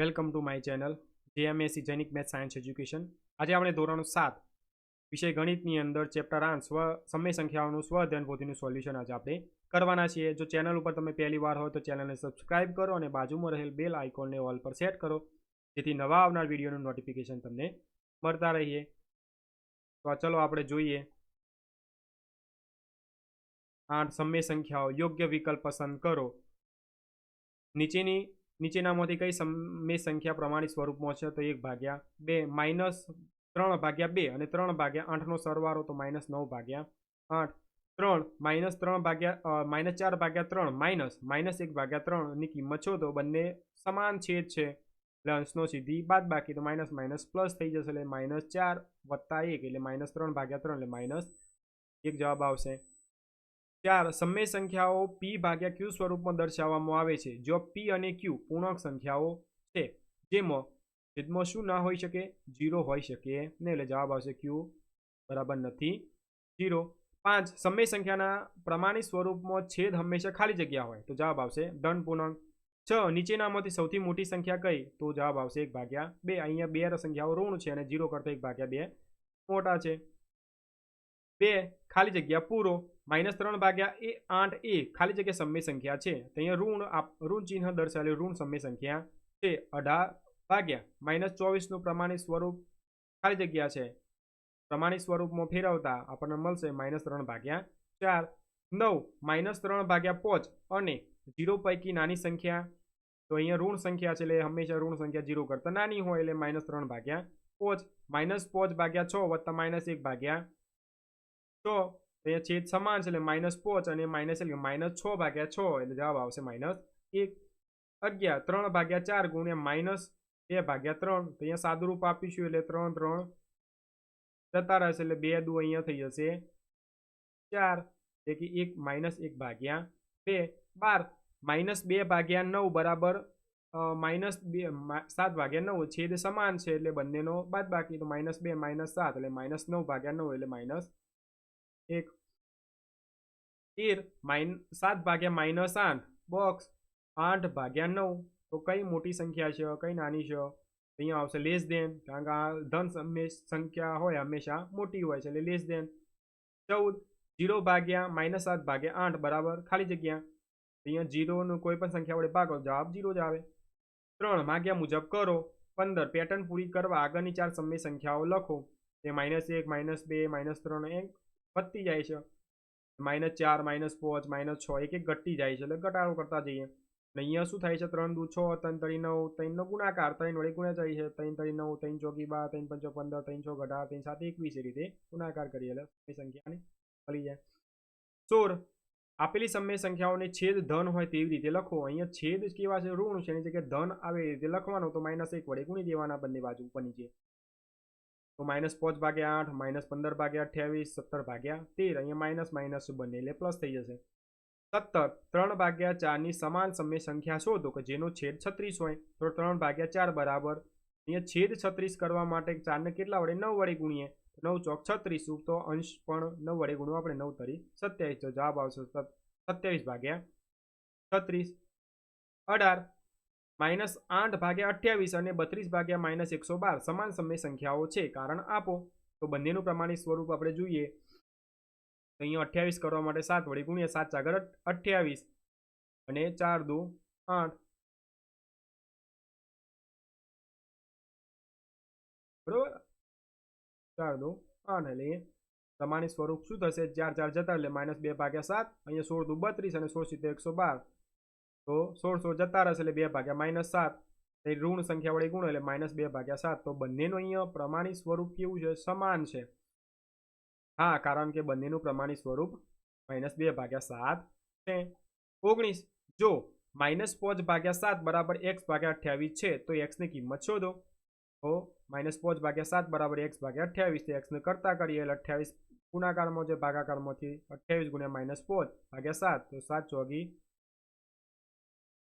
Welcome to my channel, JMSC Jainik math science education. આજે આપણે ધોરણ સાત, વિષય ગણિતની અંદર ચેપ્ટર આઠ, સ્વ, સમય સંખ્યાઓનું સ્વ અધ્યયન પોથીનું સોલ્યુશન આજે આપણે કરવાના છીએ. જો ચેનલ ઉપર તમે પહેલી વાર હોય તો ચેનલને સબસ્ક્રાઇબ કરો અને બાજુમાં રહેલ બેલ આઇકોનને ઓલ પર સેટ કરો, જેથી નવા આવનાર વિડીયોનું નોટિફિકેશન તમને મળતા રહીએ. તો ચલો આપણે જોઈએ. આઠ, સમય સંખ્યાઓ, યોગ્ય વિકલ્પ પસંદ કરો. નીચેની નીચેનામાંથી કઈ સમય સંખ્યા પ્રમાણિત સ્વરૂપમાં છે તો એક ભાગ્યા બે, માઇનસ ત્રણ ભાગ્યા બે અને ત્રણ ભાગ્યા આઠનો સરવાળો તો માઇનસ નવ ભાગ્યા આઠ. ત્રણ, માઇનસ ત્રણ ભાગ્યા માઇનસ ચાર ભાગ્યા ત્રણ, માઇનસ માઇનસ એક ભાગ્યા ત્રણની કિંમત છો તો બંને સમાન છેદ છે. એટલે અંશનો સીધી બાદ બાકી તો માઇનસ માઇનસ પ્લસ થઈ જશે એટલે માઇનસ ચાર વત્તા એક એટલે માઇનસ ત્રણ ભાગ્યા ત્રણ એટલે માઇનસ એક જવાબ આવશે. ચાર સમય સંખ્યાઓ પી ભાગ્યા ક્યુ સ્વરૂપમાં દર્શાવવામાં આવે છે, જો પી અને ક્યુ પૂર્ણક સંખ્યાઓ છે, જેમાં છેદમાં શું ના હોઈ શકે? જીરો હોઈ શકે. નહીં એટલે જવાબ આવશે ક્યુ બરાબર નથી. જીરો પાંચ, સમય સંખ્યાના પ્રમાણિત સ્વરૂપમાં છેદ હંમેશા ખાલી જગ્યા હોય, તો જવાબ આવશે ધન પૂર્ણાંક. છ, નીચેનામાંથી સૌથી મોટી સંખ્યા કઈ? તો જવાબ આવશે એક ભાગ્યા બે. અહીંયા બે સંખ્યાઓ ઋણ છે અને જીરો કરતા એક ભાગ્યા બે મોટા છે. બે, ખાલી જગ્યા પૂરો. માઇનસ ત્રણ ભાગ્યા એ આઠ એ ખાલી જગ્યા સમય સંખ્યા છે. અહીંયા ઋણ ઋણ ચિહ્ન દર્શાવેલું ઋણ સમય સંખ્યા છે. અઢાર ભાગ્યા માઇનસ ચોવીસનું પ્રમાણિત સ્વરૂપ ખાલી જગ્યા છે. પ્રમાણિત સ્વરૂપમાં ફેરવતા આપણને મળશે માઇનસ ત્રણ ભાગ્યા ચાર. નવ માઇનસ ત્રણ ભાગ્યા પાંચ અને જીરો પૈકી નાની સંખ્યા. તો અહીંયા ઋણ સંખ્યા છે એટલે હંમેશા ઋણ સંખ્યા જીરો કરતાં નાની હોય એટલે માઇનસ ત્રણ ભાગ્યા પાંચ. માઇનસ પાંચ ભાગ્યા છ વત્તા માઇનસ એક ભાગ્યા છ. અહીંયા છેદ સમાન છે એટલે માઇનસ પાંચ અને માઇનસ એટલે માઇનસ છ ભાગ્યા છ એટલે જવાબ આવશે માઇનસ એક અગિયાર ત્રણ ભાગ્યા ચાર ગુણ્યા માઇનસ બે ભાગ્યા ત્રણ તો અહીંયા સાદુરૂપ આપીશું એટલે ત્રણ ત્રણ જતા રહેશે એટલે બે દુ અહીંયા થઈ જશે ચાર એટલે કે એક માઇનસ એક ભાગ્યા બે બાર માઇનસ બે ભાગ્યા નવ બરાબર માઇનસ બે મા- સાત ભાગ્યા નવ છેદ સમાન છે એટલે બંનેનો બાદ બાકી તો માઇનસ બે માઇનસ સાત એટલે માઇનસ નવ ભાગ્યા નવ એટલે માઇનસ એક તેર માઇન, સાત ભાગ્યા માઇનસ આઠ, બોક્સ આઠ ભાગ્યા નવ. તો કઈ મોટી સંખ્યા છે? કઈ નાની છે? અહીંયા આવશે લેસ દેન કારણ કે આ ધન સંખ્યા હોય, હંમેશા મોટી હોય છે, એટલે લેસ દેન ચૌદ જીરો ભાગ્યા માઇનસ સાત ભાગ્યા આઠ, બરાબર? ખાલી જગ્યા. અહીંયા જીરોનું કોઈ પણ સંખ્યા વડે ભાગો, જવાબ જીરો જ આવે. ત્રણ, માગ્યા મુજબ કરો. પંદર પેટર્ન પૂરી કરવા આગળની ચાર સમય સંખ્યાઓ લખો. તે માઇનસ એક, માઇનસ બે, માઇનસ ત્રણ, એક. વધતી જાય છે. માઇનસ ચાર માઇનસ પાંચ માઇનસ છ, એક એક ઘટતી જાય છે. એટલે ઘટાડો કરતા જઈએ. અને અહીંયા શું થાય છે? ત્રણ દુ છ, ત્રણ તરી નવ ત્રણનો ગુણાકાર, ત્રણ વડે ગુણ્યા જાય છે. ત્રણ તરી નવ, ત્રણ ચોકી બાર, ત્રણ પંચો પંદર, ત્રણ છ અઢાર ત્રણ સાત, એકવીસ એ રીતે ગુણાકાર કરીએ. એટલે સંખ્યાને મળી જાય. સોળ. આપેલી સમય સંખ્યાઓને છેદ ધન હોય તેવી રીતે લખો. અહીંયા છેદ કેવા છે? ઋણ છે. એની જગ્યાએ ધન આવે એ રીતે લખવાનું. તો માઇનસ એક વડે ગુણી દેવાના બંને બાજુ ઉપર નીચે. તો માઇનસ પાંચ ભાગ્યા આઠ, માઇનસ પંદર ભાગ્યા અઠ્યાવીસ, સત્તર ભાગ્યા તેર. અહીંયા માઇનસ માઇનસ બંને એટલે પ્લસ થઈ જશે. સત્તર, ત્રણ ભાગ્યા ચારની સમાન સમય સંખ્યા શોધો કે જેનો છેદ છત્રીસ હોય તો ત્રણ ભાગ્યા ચાર બરાબર. અહીંયા છેદ છત્રીસ કરવા માટે ચારને કેટલા વડે? નવ વડે ગુણીએ. નવ ચોક છત્રીસ તો અંશ પણ નવ વડે ગુણો આપણે નવ તરી સત્યાવીસ. તો જવાબ આવશે સત્યાવીસ ભાગ્યા છત્રીસ. અઢાર માઇનસ આઠ ભાગ્યા અઠ્યાવીસ અને બત્રીસ ભાગ્યા માઇનસ એકસો બાર. સમાન સમય સંખ્યાઓ છે. કારણ આપો. તો બંનેનું પ્રમાણિત સ્વરૂપ આપણે જોઈએ. તો અહીંયા અઠ્યાવીસ કરવા માટે સાત વડે ગુણ્યા સાત ચાગર અઠ્યાવીસ. અને ચાર દો આઠ. બરોબર? ચાર દો આઠ. એટલે પ્રમાણિત સ્વરૂપ શું થશે? ચાર ચાર જતા એટલે માઇનસ બે ભાગ્યા સાત. અહીંયા સોળ દુ બત્રીસ અને સોળ સિત્તેર એકસો બાર. તો સોળ સોળ જતા રહેશે એટલે બે ભાગ્યા માઇનસ સાત. ઋણ સંખ્યા વડે ગુણો એટલે માઇનસ બે ભાગ્યા સાત. તો બંનેનું અહીંયા પ્રમાણિત સ્વરૂપ કેવું છે? સમાન છે. હા, કારણ કે બંનેનું પ્રમાણિત સ્વરૂપ માઇનસ બે ભાગ્યા સાત છે. ઓગણીસ. જો માઇનસ પાંચ ભાગ્યા સાત બરાબર એક્સ ભાગ્યા અઠ્યાવીસ છે, તો એક્સની કિંમત શોધો. તો માઇનસ પાંચ ભાગ્યા સાત બરાબર એક્સ ભાગ્યા અઠ્યાવીસ. તો એક્સને કરતા કરીએ એટલે અઠ્યાવીસ ગુણાકારમાં છે ભાગાકારમાંથી અઠ્યાવીસ ગુણ્યા માઇનસ પાંચ ભાગ્યા સાત. તો સાત ચોગી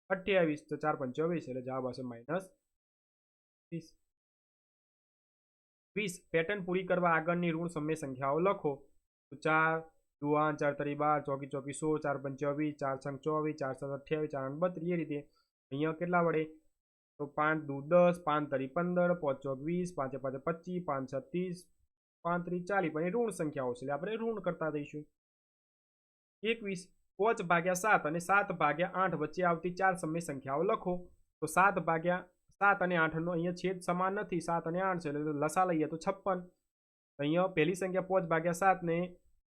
અઠ્યાવીસ તો ચાર પંચાવીસ એટલે જવાબ આવશે માઇનસ વીસ. વીસ. પેટર્ન પૂરી કરવા આગળની ઋણ સમય સંખ્યાઓ લખો. તો ચાર, દુઆન, ચાર તરી બાર, ચોકી ચોકી સો, ચાર પંચાવીસ ચાર સંગ ચોવીસ, ચાર સાત અઠ્યાવીસ, ચાર બત્રીસ એ રીતે. અહીંયા કેટલા વડે તો પાંચ દુ દસ, પાંચ તરી પંદર, પાંચ ચોક વીસ, પાંચે પાંચે પચીસ, પાંચ છ ત્રીસ પાંત્રીસ ચાલીસ. પણ એ ઋણ સંખ્યાઓ છે, એટલે આપણે ઋણ કરતા દઈશું એકવીસ. પાંચ ભાગ્યા સાત અને સાત ભાગ્યા આઠ વચ્ચે આવતી ચાર સમય સંખ્યાઓ લખો. તો સાત ભાગ્યા સાત અને આઠનો અહીંયા છેદ સમાન નથી. સાત અને આઠ છે, એટલે લસા લઈએ તો છપ્પન. અહીંયા પહેલી સંખ્યા પાંચ ભાગ્યા સાતને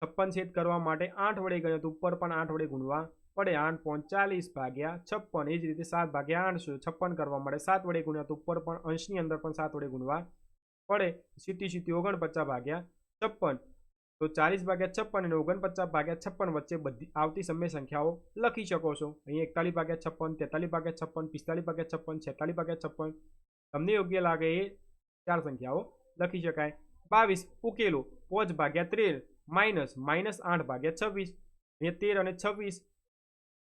છપ્પન છેદ કરવા માટે આઠ વડે ગયો તો ઉપર પણ આઠ વડે ગુણવા પડે. આઠ પોઈન્ટ ભાગ્યા છપ્પન. એ જ રીતે સાત ભાગ્યા આઠ છપ્પન કરવા માટે સાત વડે ગુણ્યા તો ઉપર પણ અંશની અંદર પણ સાત વડે ગુણવા પડે. સિત્તી સિત્તી ઓગણપચાસ ભાગ્યા છપ્પન. તો ચાલીસ ભાગ્યા છપ્પન અને ઓગણપચાસ ભાગ્યા છપ્પન વચ્ચે બધી આવતી સમય સંખ્યાઓ લખી શકો છો. અહીં એકતાલીસ ભાગ્યા છપ્પન, તેતાલીસ ભાગ્યા છપ્પન, પિસ્તાલીસ ભાગ્યા છપ્પન, છેતાલીસ ભાગ્યા છપ્પન. તમને યોગ્ય લાગે એ ચાર સંખ્યાઓ લખી શકાય. બાવીસ, ઉકેલો, પોચ ભાગ્યા તેર, માઇનસ માઇનસ આઠ ભાગ્યા છવ્વીસ. અહીંયા તેર અને છવ્વીસ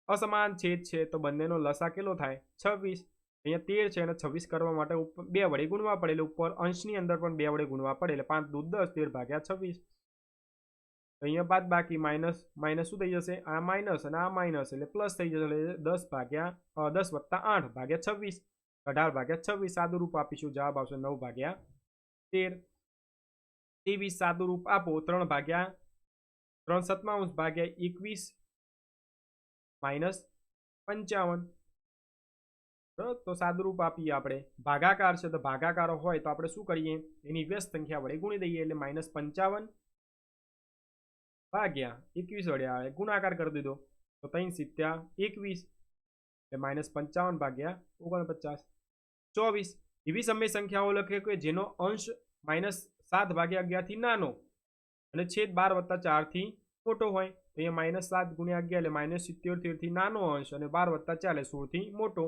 અસમાન છેદ છે તો બંનેનો લસા કેટલો થાય? છવ્વીસ. અહીંયા તેર છે અને છવ્વીસ કરવા માટે બે વડે ગુણવા પડે એટલે ઉપર અંશની અંદર પણ બે વડે ગુણવા પડે એટલે પાંચ દૂધ દસ, તેર ભાગ્યા છવ્વીસ. અહીંયા બાદ બાકી માઇનસ માઇનસ શું થઈ જશે? આ માઇનસ અને આ માઇનસ એટલે પ્લસ થઈ જશે, એટલે દસ ભાગ્યા દસ વત્તા આઠ ભાગ્યા છવ્વીસ. અઢાર ભાગ્યા છવ્વીસ સાદું રૂપ આપીશું, જવાબ આવશે નવ ભાગ્યા તેર. ત્રેવીસ સાદું રૂપ આપો, ત્રણ ભાગ્યા, ત્રણ સત્તાવન ભાગ્યા એકવીસ માઇનસ પંચાવન. તો સાદુરૂપ આપીએ આપણે. ભાગાકાર છે, તો ભાગાકારો હોય તો આપણે શું કરીએ? એની વ્યસ્ત સંખ્યા વડે ગુણી દઈએ, એટલે માઇનસ પંચાવન. ભાગ્યા એકવીસ વડે આવે. ગુણાકાર કરી દીધો. તો ત્રણ સિત્યા એકવીસ. એટલે માઇનસ પંચાવન ભાગ્યા ઓગણપચાસ. ચોવીસ. એવી સમય સંખ્યાઓ લખે કે જેનો અંશ માઇનસ સાત ભાગ્યા અગિયારથી નાનો. અને છેદ બાર વત્તા ચારથી મોટો હોય. તો અહીંયા માઇનસ સાત ગુણ્યા અગિયાર એટલે માઇનસ સિત્યોતેરથી નાનો અંશ અને બાર વત્તા ચાર એટલે સોળથી મોટો.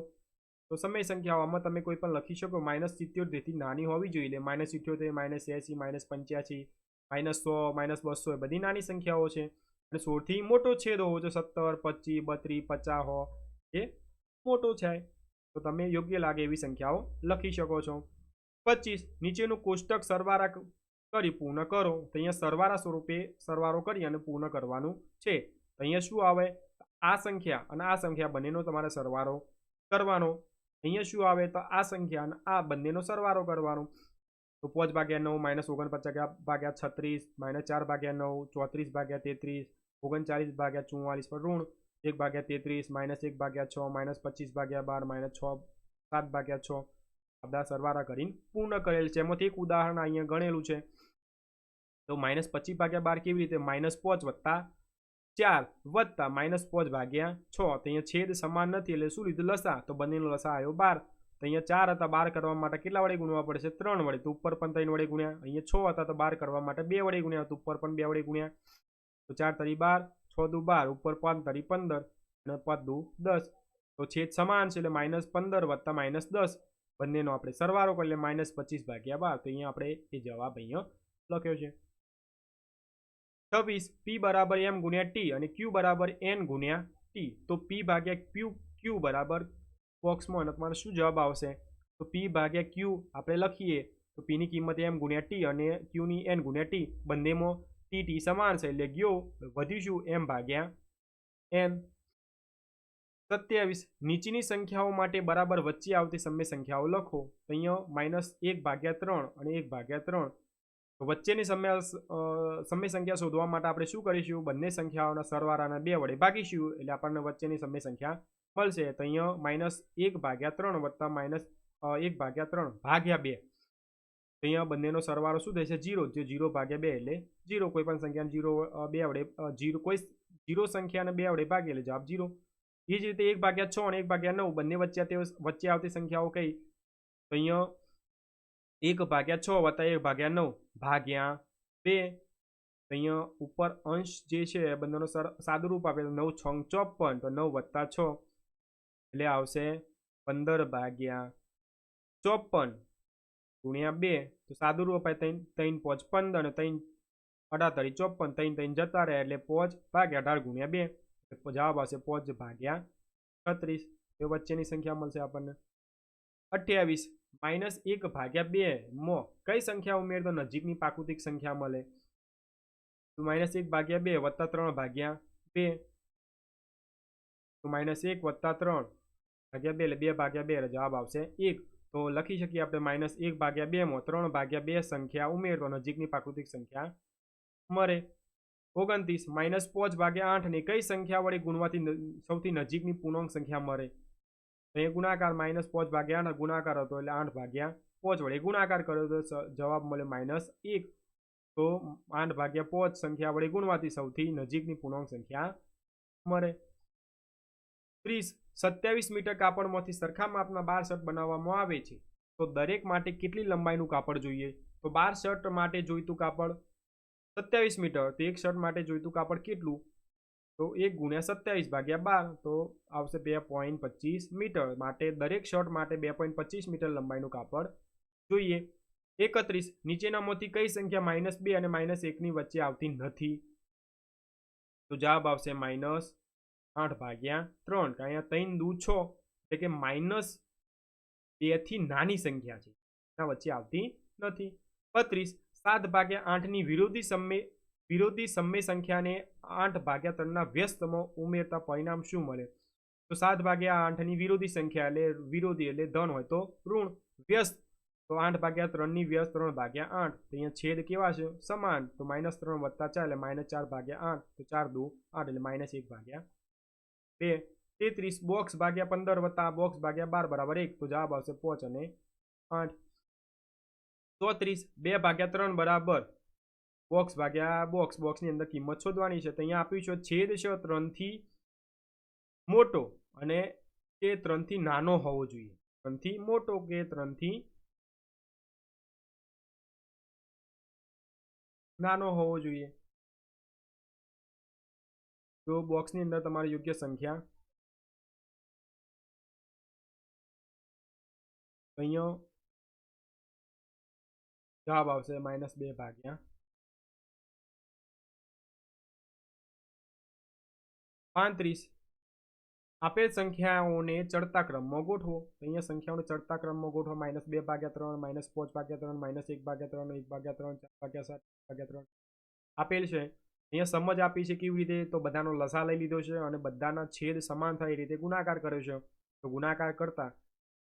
તો સમય સંખ્યાઓમાં તમે કોઈ પણ લખી શકો. માઇનસ સિત્યોતેરથી નાની હોવી જોઈએ. એટલે માઇનસ સિત્યોતેર માઇનસ એસી માઇનસ પંચ્યાસી માઇનસ સો, માઇનસ બસો એ બધી નાની સંખ્યાઓ છે. અને સોળથી મોટો છેદ હોવો જોઈએ, સત્તર, પચીસ, બત્રીસ, પચાસ હો, એ મોટો છે તો તમે યોગ્ય લાગે એવી સંખ્યાઓ લખી શકો છો. પચીસ, નીચેનું કોષ્ટક સરવારા કરી પૂર્ણ કરો. તો અહીંયા સરવારા સ્વરૂપે સરવારો કરી અને પૂર્ણ કરવાનું છે. તો અહીંયા શું આવે? આ સંખ્યા અને આ સંખ્યા બંનેનો તમારે સરવારો કરવાનો. અહીંયા શું આવે? તો આ સંખ્યા અને આ બંનેનો સરવારો કરવાનો. તો પાંચ ભાગ્યા નવ માઇનસ ઓગણપચાસ ભાગ્યા છત્રીસ, માઇનસ ચાર ભાગ્યા નવ, ચોત્રીસ ભાગ્યા તેત્રીસ, ઓગણચાલીસ ભાગ્યા ચુમ્માલીસ પર ઋણ, એક ભાગ્યા તેત્રીસ, માઇનસ એક ભાગ્યા છ, માઇનસ પચીસ ભાગ્યા બાર, માઇનસ છ, સાત ભાગ્યા છ આ બધા સરવાળા કરીને પૂર્ણ કરેલ છે. એમાંથી એક ઉદાહરણ અહીંયા ગણેલું છે. તો માઇનસ પચીસ ભાગ્યા બાર કેવી રીતે? માઇનસ પાંચ વત્તા ચાર વત્તા માઇનસ પાંચ ભાગ્યા છ. તો અહીંયા છેદ સમાન નથી, એટલે શું લીધું? લસા. તો બંનેનો લસા આવ્યો બાર. તો અહીંયા ચાર હતા બાર કરવા માટે કેટલા વડે ગુણવા પડશે? ત્રણ વડે. તો ઉપર પણ ત્રણ વડે ગુણ્યા. અહીંયા છ હતા તો બાર કરવા માટે બે વડે ગુણ્યા. તો ઉપર પણ બે વડે ગુણ્યા. તો ચાર તરી બાર, છ દુ બાર. ઉપર પાંચ તરી પંદર અને પાંચ દુ દસ. તો છેદ સમાન છે એટલે માઇનસ પંદર વત્તા માઇનસ દસ. બંનેનો આપણે સરવારો કરીએ લે, માઇનસ પચીસ ભાગ્યા બાર. તો અહીંયા આપણે એ જવાબ અહીંયા લખ્યો છે. છવ્વીસ, પી બરાબર એમ ગુણ્યા ટી અને ક્યુ બરાબર એન ગુણ્યા ટી. તો પી ભાગ્યા ક્યુ ક્યુ બરાબર બોક્સમાં અને તમારો શું જવાબ આવશે? તો પી ભાગ્યા ક્યુ આપણે લખીએ. તો પીની કિંમત એમ ગુણ્યા ટી અને ક્યુની એન ગુણ્યા ટી બંનેમાં ટી ટી સમાન છે. એટલે ગયો. વધીશું એમ ભાગ્યા એન સત્યાવીસ. નીચેની સંખ્યાઓ માટે બરાબર વચ્ચે આવતી સમય સંખ્યાઓ લખો. અહીંયા માઇનસ એક ભાગ્યા ત્રણ અને એક ભાગ્યા ત્રણ. વચ્ચેની સમય સમય સંખ્યા શોધવા માટે આપણે શું કરીશું? બંને સંખ્યાઓના સરવાળાના બે વડે ભાગીશું, એટલે આપણને વચ્ચેની સમય સંખ્યા મળશે. તો અહીંયા માઇનસ એક ભાગ્યા ત્રણ વત્તા માઇનસ એક ભાગ્યા ત્રણ ભાગ્યા બે. અહીંયા બંનેનો સરવાળો શું થશે? જીરો જે જીરો ભાગ્યા બે એટલે જીરો કોઈ પણ સંખ્યાને જીરો બે વડે જીરો કોઈ જીરો સંખ્યાને બે વડે ભાગે એટલે જવાબ જીરો એ જ રીતે એક ભાગ્યા છ અને એક ભાગ્યા નવ બંને વચ્ચે વચ્ચે આવતી સંખ્યાઓ કઈ? તો અહીંયા એક ભાગ્યા છ વત્તા એક ભાગ્યા નવ ભાગ્યા બે અહીંયા ઉપર અંશ જે છે એ બંનેનો સર સાદું રૂપ આપે તો નવ છ ચોપન તો નવ વત્તા છ એટલે આવશે પંદર ભાગ્યા ચોપન ગુણ્યા બે તો સાદું રૂપ અપાય ત્રણ ત્રણ પોચ પંદર અને ત્રણ અઢાતરી ચોપન ત્રણ ત્રણ જતા રહે એટલે પોચ ભાગ્યા અઢાર ગુણ્યા બે જવાબ આવશે પોચ ભાગ્યા છત્રીસ એ વચ્ચેની સંખ્યા મળશે આપણને અઠ્યાવીસ માઇનસ એક ભાગ્યા બે મો. કઈ સંખ્યા ઉમેર? તો નજીકની પ્રાકૃતિક સંખ્યા મળે. તો માઇનસ એક ભાગ્યા બે વત્તા ત્રણ ભાગ્યા બે. તો માઇનસ એક વત્તા ત્રણ ભાગ્યા બે એટલે બે ભાગ્યા બે એટલે જવાબ આવશે એક. તો લખી શકીએ આપણે માઇનસ એક ભાગ્યા બેમાં ત્રણ ભાગ્યા બે સંખ્યા ઉમેરતો નજીકની પ્રાકૃતિક સંખ્યા મળે. ઓગણત્રીસ માઇનસ પાંચ ભાગ્યા આઠને કઈ સંખ્યા વડે ગુણવાથી સૌથી નજીકની પૂર્ણાંક સંખ્યા મળે? એ ગુણાકાર માઇનસ પાંચ ભાગ્યા આઠ ગુણાકાર હતો એટલે આઠ ભાગ્યા પાંચ વડે. ગુણાકાર કર્યો તો જવાબ મળે માઇનસ એક. તો આઠ ભાગ્યા પાંચ સંખ્યા વડે ગુણવાથી સૌથી નજીકની પૂર્ણાંક સંખ્યા મળે. ત્રીસ. સત્યાવીસ મીટર કાપડમાંથી સરખા માપના બાર શર્ટ બનાવવામાં આવે છે. તો દરેક માટે કેટલી લંબાઈનું કાપડ જોઈએ? તો બાર શર્ટ માટે જોઈતું કાપડ સત્યાવીસ મીટર. તો એક શર્ટ માટે જોઈતું કાપડ કેટલું? તો એક ગુણ્યા સત્યાવીસ ભાગ્યા બાર, તો આવશે બે પોઈન્ટ પચીસ મીટર. માટે દરેક શર્ટ માટે બે પોઈન્ટ પચીસ મીટર લંબાઈનું કાપડ જોઈએ. એકત્રીસ નીચેનામાંથી કઈ સંખ્યા માઇનસ બે અને માઇનસ એકની વચ્ચે આવતી નથી? તો જવાબ આવશે માઇનસ આઠ ભાગ્યા ત્રણ કે અહીંયા ત્રણ દુ છો, એટલે કે માઇનસ બેથી નાની સંખ્યા છે. એના વચ્ચે આવતી નથી. બત્રીસ, સાત ભાગ્યા આઠની વિરોધી સમય વિરોધી સમય સંખ્યાને આઠ ભાગ્યા ત્રણના વ્યસ્તમાં ઉમેરતા પરિણામ શું મળે? તો સાત ભાગ્યા આઠની વિરોધી સંખ્યા એટલે વિરોધી એટલે ધન હોય તો ઋણ, વ્યસ્ત. તો આઠ ભાગ્યા ત્રણની વ્યસ્ત, ત્રણ ભાગ્યા આઠ. તો અહીંયા છેદ કેવા છે? સમાન. તો માઇનસ ત્રણ વત્તા ચાર એટલે માઇનસ ચાર ભાગ્યા આઠ. તો ચાર દુ આઠ એટલે માઇનસ એક ભાગ્યા બે. તેત્રીસ. બોક્સ ભાગ્યા પંદર વત્તા બોક્સ ભાગ્યા બાર બરાબર એક. તો જવાબ આવશે પાંચ અને આઠ. ચોત્રીસ. બે ભાગ્યા ત્રણ બરાબર બોક્સ ભાગ્યા બોક્સ બોક્સની અંદર કિંમત શોધવાની છે. તો અહીંયા આપ્યું છે છેદ છે ત્રણથી મોટો અને તે ત્રણથી નાનો હોવો જોઈએ. ત્રણથી મોટો કે ત્રણથી નાનો હોવો જોઈએ. તો બોક્સની અંદર તમારી યોગ્ય સંખ્યા અહીંયા જવાબ આવશે માઇનસ બે ભાગ્યા પાંત્રીસ. આપેલ સંખ્યાઓને ચડતા ક્રમમાં ગોઠવો. અહીંયા સંખ્યાઓને ચડતા ક્રમમાં ગોઠવો. માઇનસ બે ભાગ્યા ત્રણ, માઇનસ પાંચ ભાગ્યા ત્રણ, માઇનસ એક ભાગ્યા ત્રણ, એક ભાગ્યા ત્રણ, ચાર ભાગ્યા સાત ભાગ્યા ત્રણ. આપેલ છે. અહીંયા સમજ આપી છે કેવી રીતે? તો બધાનો લસા લઈ લીધો છે અને બધાના છેદ સમાન થાય એ રીતે ગુણાકાર કર્યો છે. તો ગુણાકાર કરતા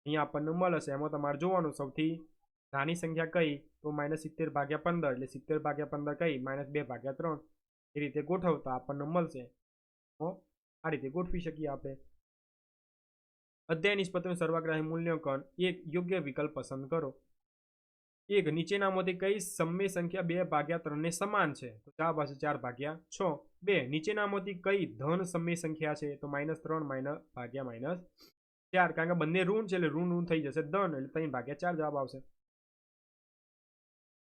અહીંયા આપણને મળશે. એમાં તમારે જોવાનું સૌથી નાની સંખ્યા કઈ? તો માઇનસ સિત્તેર ભાગ્યા પંદર. એટલે સિત્તેર ભાગ્યા પંદર કઈ? માઇનસ બે ભાગ્યા ત્રણ. એ રીતે ગોઠવતા આપણને મળશે. આ રીતે ગોઠવી શકીએ આપણે. અધ્યાય નિષ્પત્તિનું સર્વાગ્રાહી મૂલ્યાંકન એક યોગ્ય વિકલ્પ પસંદ કરો. એક નીચેનામાંથી કઈ સમય સંખ્યા બે ભાગ્યા ત્રણને સમાન છે? તો જવાબ આવશે ચાર ભાગ્યા છ. બે નીચેનામાંથી કઈ ધન સમય સંખ્યા છે? તો માઇનસ ત્રણ, માઇનસ ભાગ્યા માઇનસ ચાર. કારણ કે બંને ઋણ છે એટલે ઋણ ઋણ થઈ જશે ધન, એટલે ત્રણ ભાગ્યા ચાર જવાબ આવશે.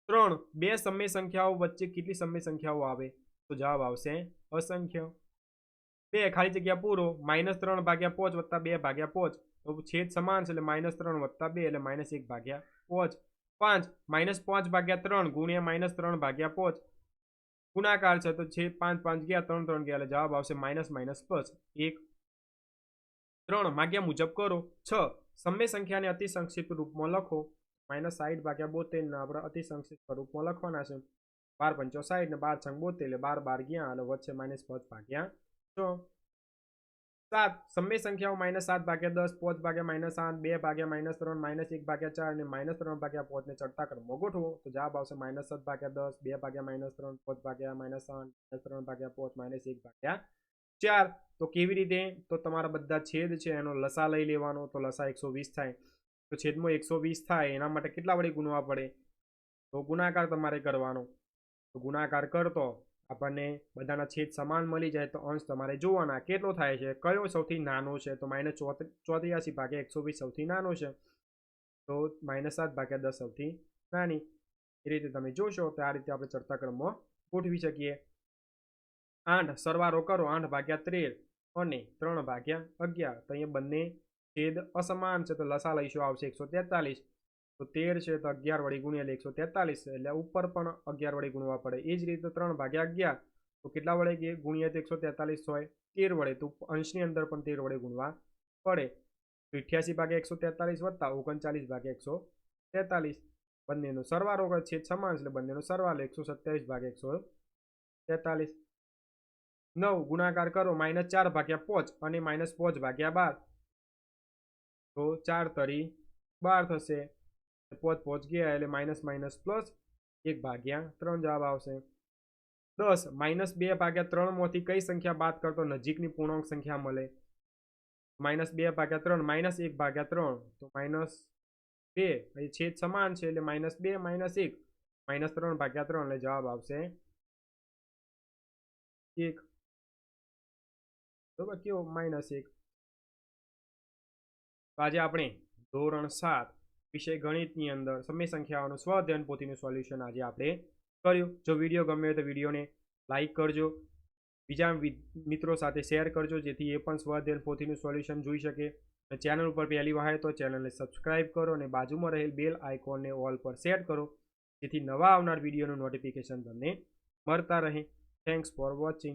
ત્રણ, બે સમય સંખ્યાઓ વચ્ચે કેટલી સમય સંખ્યાઓ આવે? તો જવાબ આવશે અસંખ્ય. બે ખાલી જગ્યા પૂરો, માઇનસ ત્રણ ભાગ્યા પોચ વત્તા બે ભાગ્યા પોચ. તો છેદ સમાન છે એટલે માઇનસ ત્રણ વત્તા બે એટલે માઇનસ એક ભાગ્યા પોચ. પાંચ, માઇનસ પાંચ ભાગ્યા ત્રણ ગુણ્યા માઇનસ ત્રણ ભાગ્યા પોચ. ગુણાકાર છે તો છે પાંચ પાંચ ગયા, ત્રણ ત્રણ ગયા એટલે જવાબ આવશે માઇનસ માઇનસ પાંચ. એક, ત્રણ માગ્યા મુજબ કરો. છ, સમય સંખ્યાને અતિ સંક્ષિપ્ત રૂપમાં લખો. માઇનસ સાઠ ભાગ્યા બોતેરને આપણે અતિ સંક્ષિપ્ત સ્વરૂપમાં લખવાના છે. બાર પંચો સાઠ ને બાર છંગ બોતેર એટલે બાર બાર ગયા એટલે વચ્ચે માઇનસ પાંચ ભાગ્યા છ સાત સમય સંખ્યાઓ માઇનસ સાત ભાગ્યા દસ પાંચ ભાગ્યા માઇનસ આઠ, બે ભાગ્યા માઇનસ ત્રણ, માઇનસ એક ભાગ્યા ચાર અને માઇનસ ત્રણ ભાગ્યા પાંચને ચડતા ક્રમમાં ગોઠવો તો જવાબ આવશે માઇનસ સાત ભાગ્યા દસ, બે ભાગ્યા માઇનસ ત્રણ પાંચ ભાગ્યા માઇનસ આઠ, માઇનસ ત્રણ ભાગ્યા પાંચ માઇનસ એક ભાગ્યા ચાર. તો કેવી રીતે? તો તમારા બધા છેદ છે, એનો લસા લઈ લેવાનો. તો લસા એકસો વીસ થાય. તો છેદમાં એકસો વીસ થાય, એના માટે કેટલા વડે ગુણવા પડે? તો ગુણાકાર તમારે કરવાનો. તો ગુણાકાર કરતો. આપણને બધાના છેદ સમાન મળી જાય તો અંશ તમારે જોવાના. કેટલો થાય છે? કયો સૌથી નાનો છે? તો માઇનસ ચોત્રીયાસી ભાગ્યા એકસો વીસ સૌથી નાનો છે. તો માઇનસ સાત ભાગ્યા દસ સૌથી નાની. એ રીતે તમે જોશો તો આ રીતે આપણે ચડતાક્રમમાં ગોઠવી શકીએ. આઠ સરવારો કરો. આઠ ભાગ્યા તેર અને ત્રણ ભાગ્યા અગિયાર. તો અહીંયા બંને છેદ અસમાન છે તો લસા લઈશું. આવશે એકસો તેતાલીસ. તો તેર છે તો અગિયાર વળી ગુણ્યા એકસો તેતાલીસ એટલે ઉપર પણ અગિયાર વળી ગુણવા પડે. એ જ રીતે ત્રણ ભાગ્યા અગિયાર, તો કેટલા વડે કે ગુણ્યા એકસો તેતાલીસ હોય? તેર વડે. તો અંશની અંદર પણ તેર વડે ગુણવા પડે. તો અઠ્યાસી ભાગ્યા એકસો તેતાલીસ વત્તા ઓગણચાલીસ ભાગ્યા એકસો તેતાલીસ. બંનેનો સરવાળો છેદ સમાન એટલે બંનેનો સરવાળો એકસો સત્યાવીસ ભાગ્યા એકસો તેતાલીસ. નવ, ગુણાકાર કરો. માઇનસ ચાર ભાગ્યા પાંચ અને માઇનસ પાંચ ભાગ્યા બાર. તો ચાર તરી બાર થશે. પોચ પહોંચ ગયા એટલે માઇનસ માઇનસ પ્લસ એક ભાગ્યા ત્રણ જવાબ આવશે દસ માઇનસ બે ભાગ્યા ત્રણમાંથી કઈ સંખ્યા બાદ કરતો નજીકની પૂર્ણાંક સંખ્યા મળે માઇનસ બે ભાગ્યા ત્રણ માઇનસ એક ભાગ્યા ત્રણ તો માઇનસ બે અહીં છેદ સમાન છે એટલે માઇનસ બે માઇનસ એક માઇનસ ત્રણ ભાગ્યા ત્રણ એટલે જવાબ આવશે એક બરોબર કેવો માઇનસ એક આજે આપણે ધોરણ સાત વિષય ગણિતની અંદર સમય સંખ્યાઓનું સ્વઅધ્યયન પોથીનું સોલ્યુશન આજે આપણે કર્યું. જો વીડિયો ગમ્યો તો વિડીયોને લાઇક કરજો. બીજા મિત્રો સાથે શેર કરજો, જેથી એ પણ સ્વઅધ્યયન પોથીનું સોલ્યુશન જોઈ શકે. ચેનલ ઉપર પહેલી વાર તો ચેનલને સબસ્ક્રાઇબ કરો અને બાજુમાં રહેલ બેલ આઇકોનને ઓલ પર સેટ કરો. જેથી નવા આવનાર વિડીયોનું નોટિફિકેશન તમને મળતા રહે. Thanks for watching